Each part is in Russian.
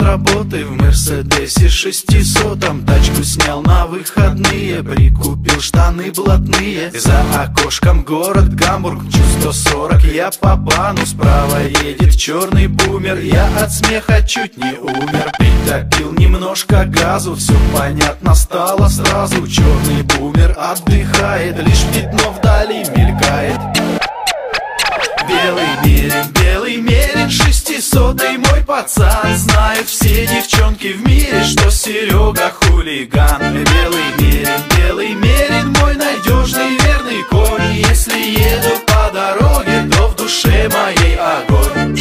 с работы в Мерседесе шестисотом. Тачку снял на выходные, прикупил штаны блатные. За окошком город Гамбург, чуть 140 Я по бану, справа едет черный бумер Я от смеха чуть не умер. Притопил немножко газу, все понятно стало сразу. Черный бумер отдыхает, лишь пятно вдали мелькает. Белый мерин, белый мерин, шестисотый мой пацан Знают все девчонки в мире, что Серега хулиган Белый мерин, белый мерин, мой надежный верный конь Если еду по дороге, то в душе моей огонь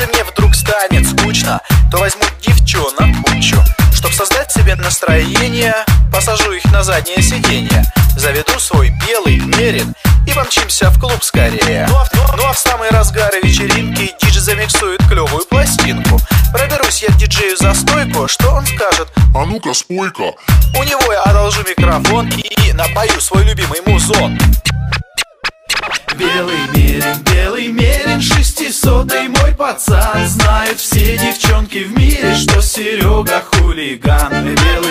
Если мне вдруг станет скучно, то возьму девчонок кучу Чтоб создать себе настроение, посажу их на заднее сиденье Заведу свой белый мерин и помчимся в клуб скорее ну а, в, ну, а в самый разгар вечеринки диджей замиксует клевую пластинку Проберусь я к диджею за стойку, что он скажет? А ну-ка, спой-ка. У него я одолжу микрофон и напою свой любимый музон Белый мерин, белый мерин, шестисотый мой пацан. Знают все девчонки в мире, что Серега хулиган. Белый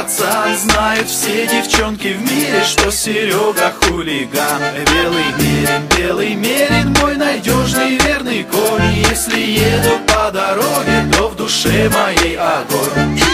пацан Знают все девчонки в мире, что Серега хулиган. Белый мерин, белый мерин, мой надежный верный конь. Если еду по дороге, то в душе моей огонь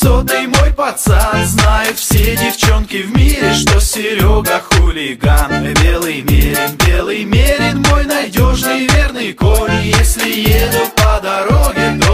сотый мой пацан Знают все девчонки в мире, что Серега хулиган. Белый мерин, белый мерин, мой надежный верный конь. Если еду по дороге, то